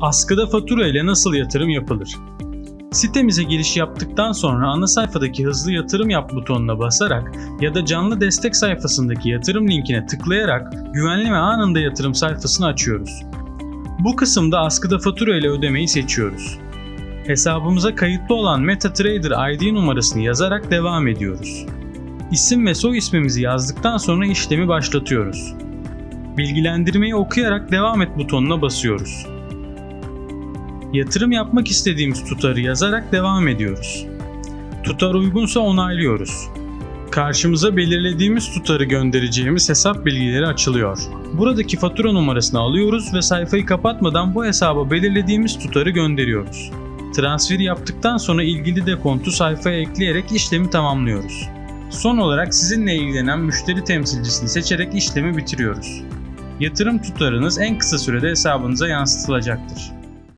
Askıda fatura ile nasıl yatırım yapılır? Sitemize giriş yaptıktan sonra ana sayfadaki hızlı yatırım yap butonuna basarak ya da canlı destek sayfasındaki yatırım linkine tıklayarak güvenli ve anında yatırım sayfasını açıyoruz. Bu kısımda askıda fatura ile ödemeyi seçiyoruz. Hesabımıza kayıtlı olan MetaTrader ID numarasını yazarak devam ediyoruz. İsim ve soy ismimizi yazdıktan sonra işlemi başlatıyoruz. Bilgilendirmeyi okuyarak devam et butonuna basıyoruz. Yatırım yapmak istediğimiz tutarı yazarak devam ediyoruz. Tutar uygunsa onaylıyoruz. Karşımıza belirlediğimiz tutarı göndereceğimiz hesap bilgileri açılıyor. Buradaki fatura numarasını alıyoruz ve sayfayı kapatmadan bu hesaba belirlediğimiz tutarı gönderiyoruz. Transferi yaptıktan sonra ilgili dekontu sayfaya ekleyerek işlemi tamamlıyoruz. Son olarak sizinle ilgilenen müşteri temsilcisini seçerek işlemi bitiriyoruz. Yatırım tutarınız en kısa sürede hesabınıza yansıtılacaktır.